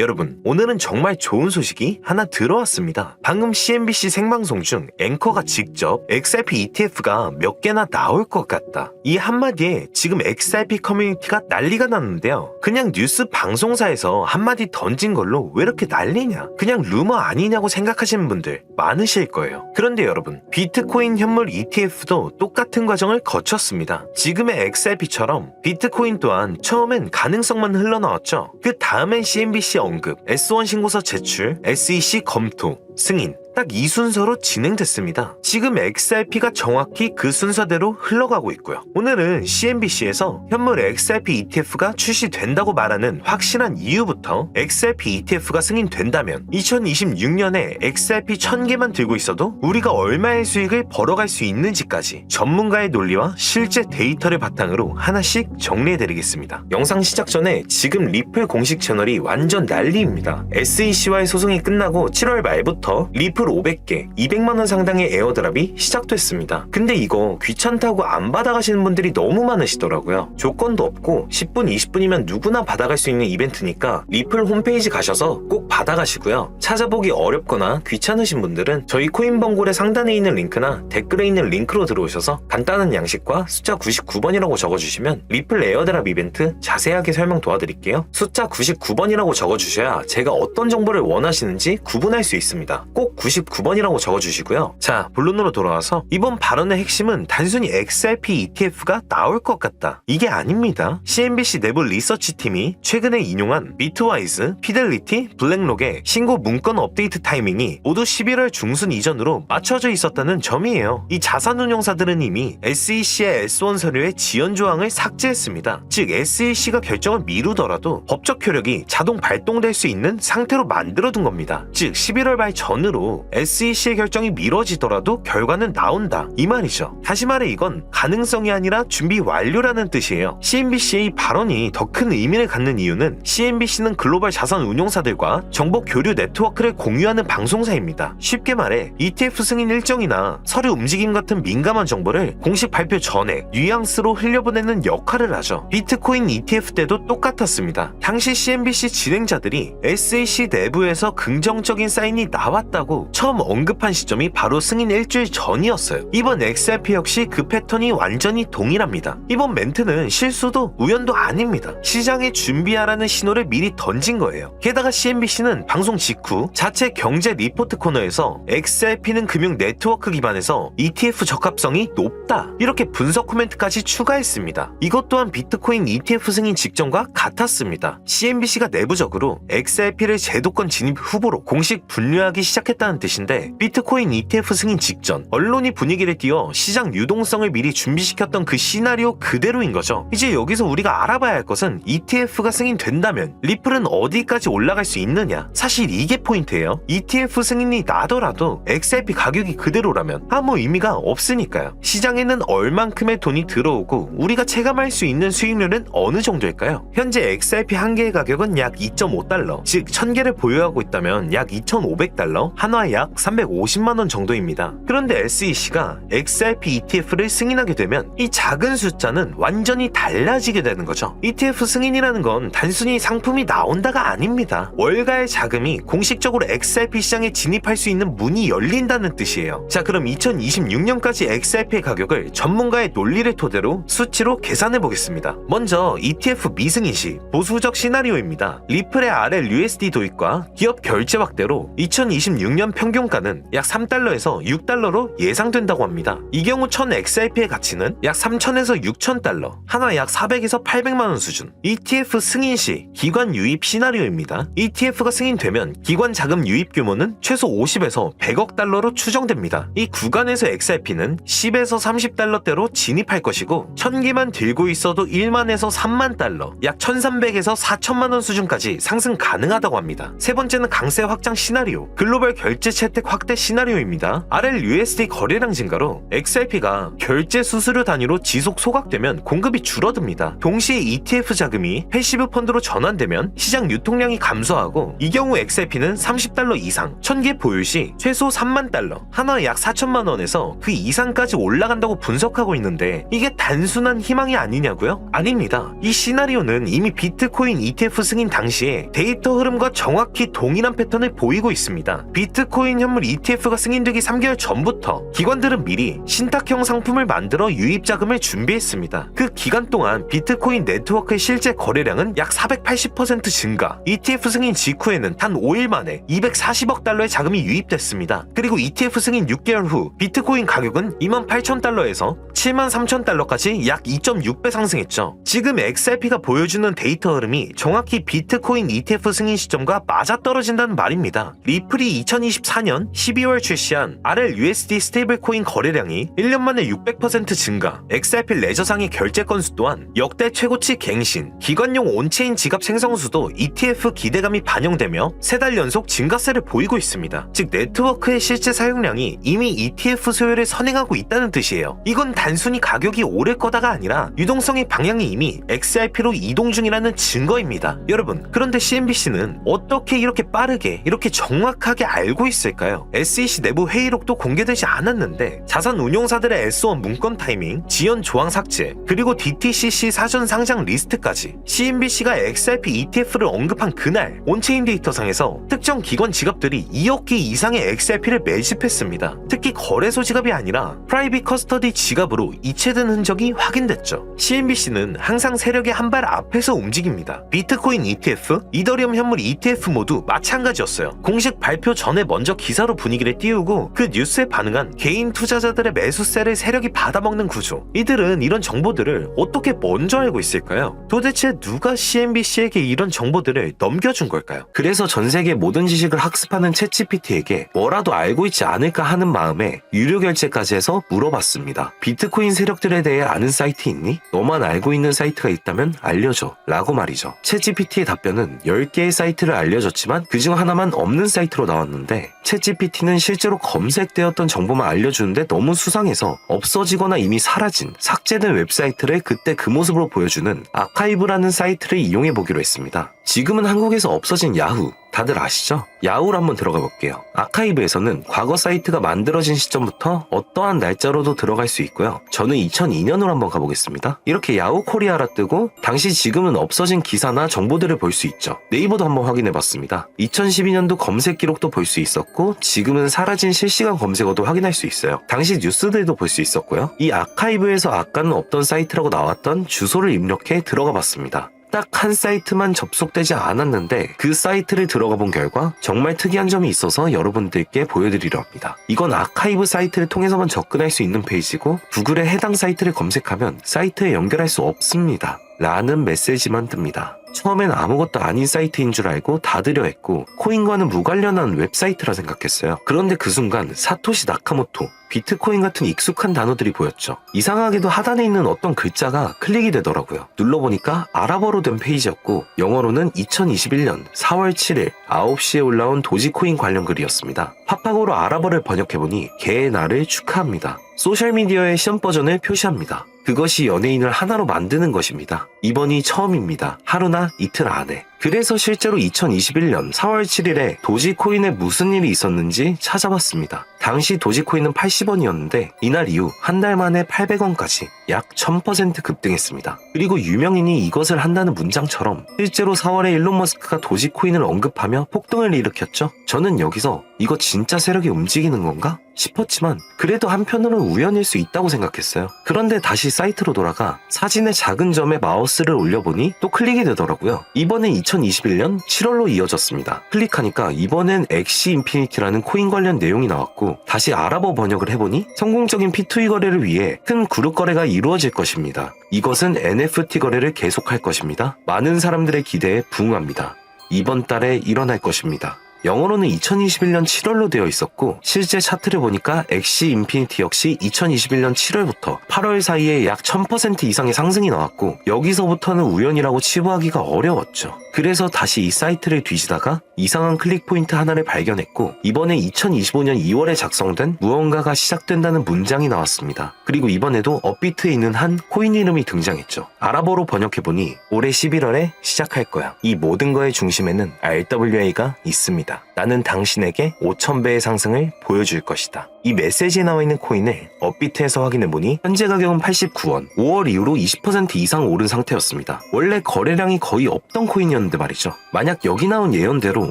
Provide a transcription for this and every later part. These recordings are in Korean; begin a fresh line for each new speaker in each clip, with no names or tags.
여러분, 오늘은 정말 좋은 소식이 하나 들어왔습니다. 방금 CNBC 생방송 중 앵커가 직접 XRP ETF가 몇 개나 나올 것 같다. 이 한마디에 지금 XRP 커뮤니티가 난리가 났는데요. 그냥 뉴스 방송사에서 한마디 던진 걸로 왜 이렇게 난리냐? 그냥 루머 아니냐고 생각하시는 분들 많으실 거예요. 그런데 여러분, 비트코인 현물 ETF도 똑같은 과정을 거쳤습니다. 지금의 XRP처럼 비트코인 또한 처음엔 가능성만 흘러나왔죠. 그 다음엔 CNBC 언급, S1 신고서 제출, SEC 검토, 승인. 딱 이 순서로 진행됐습니다. 지금 XRP가 정확히 그 순서대로 흘러가고 있고요. 오늘은 CNBC에서 현물 XRP ETF가 출시된다고 말하는 확실한 이유부터 XRP ETF가 승인된다면 2026년에 XRP 1000개만 들고 있어도 우리가 얼마의 수익을 벌어갈 수 있는지까지 전문가의 논리와 실제 데이터를 바탕으로 하나씩 정리해드리겠습니다. 영상 시작 전에 지금 리플 공식 채널이 완전 난리입니다. SEC와의 소송이 끝나고 7월 말부터 리플 500개, 200만원 상당의 에어드랍이 시작됐습니다. 근데 이거 귀찮다고 안 받아가시는 분들이 너무 많으시더라고요. 조건도 없고 10분, 20분이면 누구나 받아갈 수 있는 이벤트니까 리플 홈페이지 가셔서 꼭 받아가시고요. 찾아보기 어렵거나 귀찮으신 분들은 저희 코인번골의 상단에 있는 링크나 댓글에 있는 링크로 들어오셔서 간단한 양식과 숫자 99번이라고 적어주시면 리플 에어드랍 이벤트 자세하게 설명 도와드릴게요. 숫자 99번이라고 적어주셔야 제가 어떤 정보를 원하시는지 구분할 수 있습니다. 꼭 99 번이라고 적어주시고요. 자, 본론으로 돌아와서 이번 발언의 핵심은 단순히 XRP ETF가 나올 것 같다. 이게 아닙니다. CNBC 내부 리서치 팀이 최근에 인용한 비트와이즈, 피델리티, 블랙록의 신고 문건 업데이트 타이밍이 모두 11월 중순 이전으로 맞춰져 있었다는 점이에요. 이 자산운용사들은 이미 SEC의 S1 서류의 지연 조항을 삭제했습니다. 즉 SEC가 결정을 미루더라도 법적 효력이 자동 발동될 수 있는 상태로 만들어둔 겁니다. 즉 11월 말 전으로 SEC의 결정이 미뤄지더라도 결과는 나온다 이 말이죠. 다시 말해 이건 가능성이 아니라 준비 완료라는 뜻이에요. CNBC의 발언이 더 큰 의미를 갖는 이유는 CNBC는 글로벌 자산 운용사들과 정보 교류 네트워크를 공유하는 방송사입니다. 쉽게 말해 ETF 승인 일정이나 서류 움직임 같은 민감한 정보를 공식 발표 전에 뉘앙스로 흘려보내는 역할을 하죠. 비트코인 ETF 때도 똑같았습니다. 당시 CNBC 진행자들이 SEC 내부에서 긍정적인 사인이 나왔다고 처음 언급한 시점이 바로 승인 일주일 전이었어요. 이번 XRP 역시 그 패턴이 완전히 동일합니다. 이번 멘트는 실수도 우연도 아닙니다. 시장에 준비하라는 신호를 미리 던진 거예요. 게다가 CNBC는 방송 직후 자체 경제 리포트 코너에서 XRP는 금융 네트워크 기반에서 ETF 적합성이 높다 이렇게 분석 코멘트까지 추가했습니다. 이것 또한 비트코인 ETF 승인 직전과 같았습니다. CNBC가 내부적으로 XRP를 제도권 진입 후보로 공식 분류하기 시작했다는 뜻인데 비트코인 ETF 승인 직전 언론이 분위기를 띄워 시장 유동성을 미리 준비시켰던 그 시나리오 그대로인 거죠. 이제 여기서 우리가 알아봐야 할 것은 ETF가 승인된다면 리플은 어디까지 올라갈 수 있느냐 사실 이게 포인트예요. ETF 승인이 나더라도 XRP 가격이 그대로라면 아무 의미가 없으니까요. 시장에는 얼만큼의 돈이 들어오고 우리가 체감할 수 있는 수익률은 어느 정도일까요? 현재 XRP 한 개의 가격은 약 2.5달러, 즉 1000개를 보유하고 있다면 약 2,500달러, 한화 약 350만 원 정도입니다. 그런데 SEC가 XRP ETF를 승인하게 되면 이 작은 숫자는 완전히 달라지게 되는 거죠. ETF 승인이라는 건 단순히 상품이 나온다가 아닙니다. 월가의 자금이 공식적으로 XRP 시장에 진입할 수 있는 문이 열린다는 뜻이에요. 자, 그럼 2026년까지 XRP의 가격을 전문가의 논리를 토대로 수치로 계산해 보겠습니다. 먼저 ETF 미승인 시 보수적 시나리오입니다. 리플의 RL USD 도입과 기업 결제 확대로 2026년 평균가는 약 3달러에서 6달러로 예상된다고 합니다. 이 경우 1000 XRP의 가치는 약 3000에서 6000달러, 하나 약 400에서 800만 원 수준. ETF 승인 시 기관 유입 시나리오입니다. ETF가 승인되면 기관 자금 유입 규모는 최소 50에서 100억 달러로 추정됩니다. 이 구간에서 XRP는 10에서 30달러대로 진입할 것이고 1000개만 들고 있어도 1만에서 3만 달러, 약 1300에서 4000만 원 수준까지 상승 가능하다고 합니다. 세 번째는 강세 확장 시나리오. 글로벌 결제 결제 채택 확대 시나리오입니다. RLUSD 거래량 증가로 XRP가 결제 수수료 단위로 지속 소각되면 공급이 줄어듭니다. 동시에 ETF 자금이 패시브 펀드로 전환되면 시장 유통량이 감소하고 이 경우 XRP는 30달러 이상, 1000개 보유 시 최소 3만 달러, 하나에 약 4천만 원에서 그 이상까지 올라간다고 분석하고 있는데 이게 단순한 희망이 아니냐고요? 아닙니다. 이 시나리오는 이미 비트코인 ETF 승인 당시에 데이터 흐름과 정확히 동일한 패턴을 보이고 있습니다. 비트 코인 현물 ETF가 승인되기 3개월 전부터 기관들은 미리 신탁형 상품을 만들어 유입 자금을 준비했습니다. 그 기간 동안 비트코인 네트워크의 실제 거래량은 약 480% 증가. ETF 승인 직후에는 단 5일 만에 240억 달러의 자금이 유입됐습니다. 그리고 ETF 승인 6개월 후 비트코인 가격은 28,000달러에서 73,000달러까지 약 2.6배 상승했죠. 지금 XRP가 보여주는 데이터 흐름이 정확히 비트코인 ETF 승인 시점과 맞아떨어진다는 말입니다. 리플이 2024년 12월 출시한 RLUSD 스테이블코인 거래량이 1년 만에 600% 증가, XRP 레저상의 결제 건수 또한 역대 최고치 갱신, 기관용 온체인 지갑 생성수도 ETF 기대감이 반영되며 세 달 연속 증가세를 보이고 있습니다. 즉 네트워크의 실제 사용량이 이미 ETF 수요를 선행하고 있다는 뜻이에요. 이건 단순히 가격이 오를 거다가 아니라 유동성의 방향이 이미 XRP로 이동 중이라는 증거입니다. 여러분, 그런데 CNBC는 어떻게 이렇게 빠르게 이렇게 정확하게 알고 있을까요? SEC 내부 회의록도 공개되지 않았는데 자산 운용사들의 S1 문건 타이밍, 지연 조항 삭제, 그리고 DTCC 사전 상장 리스트까지 CNBC가 XRP ETF를 언급한 그날 온체인 데이터상에서 특정 기관 지갑들이 2억 개 이상의 XRP를 매집했습니다. 특히 거래소 지갑이 아니라 프라이빗 커스터디 지갑으로 이체된 흔적이 확인됐죠. CNBC는 항상 세력의 한 발 앞에서 움직입니다. 비트코인 ETF, 이더리움 현물 ETF 모두 마찬가지였어요. 공식 발표 전에 먼저 기사로 분위기를 띄우고 그 뉴스에 반응한 개인 투자자들의 매수세를 세력이 받아먹는 구조. 이들은 이런 정보들을 어떻게 먼저 알고 있을까요? 도대체 누가 CNBC에게 이런 정보들을 넘겨준 걸까요? 그래서 전 세계 모든 지식을 학습하는 챗GPT에게 뭐라도 알고 있지 않을까 하는 마음에 유료 결제까지 해서 물어봤습니다. 비트코인 세력들에 대해 아는 사이트 있니? 너만 알고 있는 사이트가 있다면 알려줘. 라고 말이죠. 챗GPT의 답변은 10개의 사이트를 알려줬지만 그중 하나만 없는 사이트로 나왔는데 챗GPT는 실제로 검색되었던 정보만 알려주는데 너무 수상해서 없어지거나 이미 사라진 삭제된 웹사이트를 그때 그 모습으로 보여주는 아카이브라는 사이트를 이용해 보기로 했습니다. 지금은 한국에서 없어진 야후 다들 아시죠? 야후를 한번 들어가 볼게요. 아카이브에서는 과거 사이트가 만들어진 시점부터 어떠한 날짜로도 들어갈 수 있고요. 저는 2002년으로 한번 가보겠습니다. 이렇게 야후 코리아라 뜨고 당시 지금은 없어진 기사나 정보들을 볼 수 있죠. 네이버도 한번 확인해 봤습니다. 2012년도 검색 기록도 볼 수 있었고 지금은 사라진 실시간 검색어도 확인할 수 있어요. 당시 뉴스들도 볼 수 있었고요. 이 아카이브에서 아까는 없던 사이트라고 나왔던 주소를 입력해 들어가 봤습니다. 딱 한 사이트만 접속되지 않았는데 그 사이트를 들어가 본 결과 정말 특이한 점이 있어서 여러분들께 보여드리려 합니다. 이건 아카이브 사이트를 통해서만 접근할 수 있는 페이지고 구글에 해당 사이트를 검색하면 사이트에 연결할 수 없습니다. 라는 메시지만 뜹니다. 처음엔 아무것도 아닌 사이트인 줄 알고 닫으려 했고 코인과는 무관련한 웹사이트라 생각했어요. 그런데 그 순간 사토시 나카모토 비트코인 같은 익숙한 단어들이 보였죠. 이상하게도 하단에 있는 어떤 글자가 클릭이 되더라고요. 눌러보니까 아랍어로 된 페이지였고 영어로는 2021년 4월 7일 9시에 올라온 도지코인 관련 글이었습니다. 팝하고로 아랍어를 번역해보니 개의 날을 축하합니다. 소셜미디어의 시험 버전을 표시합니다. 그것이 연예인을 하나로 만드는 것입니다. 이번이 처음입니다. 하루나 이틀 안에. 그래서 실제로 2021년 4월 7일에 도지코인에 무슨 일이 있었는지 찾아봤습니다. 당시 도지코인은 80원이었는데 이날 이후 한 달 만에 800원까지 약 1000% 급등했습니다. 그리고 유명인이 이것을 한다는 문장처럼 실제로 4월에 일론 머스크가 도지코인을 언급하며 폭등을 일으켰죠. 저는 여기서 이거 진짜 세력이 움직이는 건가? 싶었지만 그래도 한편으로는 우연일 수 있다고 생각했어요. 그런데 다시 사이트로 돌아가 사진의 작은 점에 마우스를 올려보니 또 클릭이 되더라고요. 이번엔 2021년 7월로 이어졌습니다. 클릭하니까 이번엔 엑시 인피니티라는 코인 관련 내용이 나왔고 다시 아랍어 번역을 해보니 성공적인 P2E 거래를 위해 큰 그룹 거래가 이루어질 것입니다. 이것은 NFT 거래를 계속할 것입니다. 많은 사람들의 기대에 부응합니다. 이번 달에 일어날 것입니다. 영어로는 2021년 7월로 되어 있었고 실제 차트를 보니까 엑시 인피니티 역시 2021년 7월부터 8월 사이에 약 1000% 이상의 상승이 나왔고 여기서부터는 우연이라고 치부하기가 어려웠죠. 그래서 다시 이 사이트를 뒤지다가 이상한 클릭 포인트 하나를 발견했고 이번에 2025년 2월에 작성된 무언가가 시작된다는 문장이 나왔습니다. 그리고 이번에도 업비트에 있는 한 코인 이름이 등장했죠. 아랍어로 번역해보니 올해 11월에 시작할 거야. 이 모든 거의 중심에는 RWA가 있습니다. 나는 당신에게 5,000배의 상승을 보여줄 것이다. 이 메시지에 나와 있는 코인을 업비트에서 확인해보니 현재 가격은 89원, 5월 이후로 20% 이상 오른 상태였습니다. 원래 거래량이 거의 없던 코인이었는데 말이죠. 만약 여기 나온 예언대로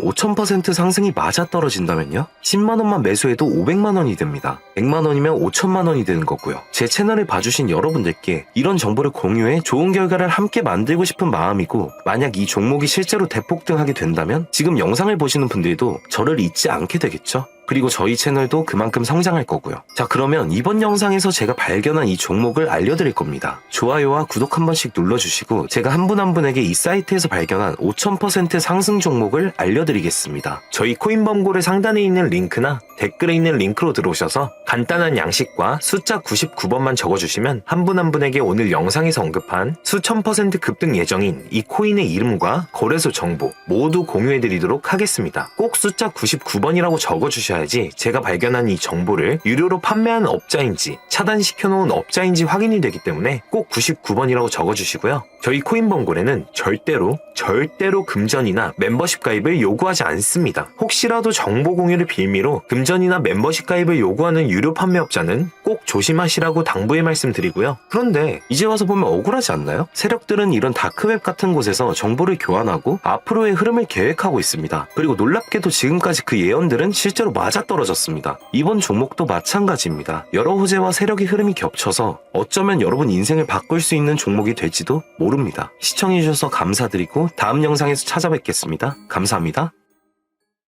5,000% 상승이 맞아 떨어진다면요? 10만원만 매수해도 500만원이 됩니다. 100만원이면 5천만원이 되는 거고요. 제 채널을 봐주신 여러분들께 이런 정보를 공유해 좋은 결과를 함께 만들고 싶은 마음이고 만약 이 종목이 실제로 대폭등하게 된다면 지금 영상을 보시는 분들도 저를 잊지 않게 되겠죠? 그리고 저희 채널도 그만큼 성장할 거고요. 자, 그러면 이번 영상에서 제가 발견한 이 종목을 알려드릴 겁니다. 좋아요와 구독 한 번씩 눌러주시고 제가 한 분한 분에게 이 사이트에서 발견한 5000% 상승 종목을 알려드리겠습니다. 저희 코인범고를 상단에 있는 링크나 댓글에 있는 링크로 들어오셔서 간단한 양식과 숫자 99번만 적어주시면 한 분 한 분에게 오늘 영상에서 언급한 수천 퍼센트 급등 예정인 이 코인의 이름과 거래소 정보 모두 공유해드리도록 하겠습니다. 꼭 숫자 99번이라고 적어주셔야지 제가 발견한 이 정보를 유료로 판매하는 업자인지 차단시켜놓은 업자인지 확인이 되기 때문에 꼭 99번이라고 적어주시고요. 저희 코인범고래는 절대로 절대로 금전이나 멤버십 가입을 요구하지 않습니다. 혹시라도 정보 공유를 빌미로 금 전이나 멤버십 가입을 요구하는 유료 판매업자는 꼭 조심하시라고 당부의 말씀드리고요. 그런데 이제 와서 보면 억울하지 않나요? 세력들은 이런 다크웹 같은 곳에서 정보를 교환하고 앞으로의 흐름을 계획하고 있습니다. 그리고 놀랍게도 지금까지 그 예언들은 실제로 맞아떨어졌습니다. 이번 종목도 마찬가지입니다. 여러 호재와 세력의 흐름이 겹쳐서 어쩌면 여러분 인생을 바꿀 수 있는 종목이 될지도 모릅니다. 시청해주셔서 감사드리고 다음 영상에서 찾아뵙겠습니다. 감사합니다.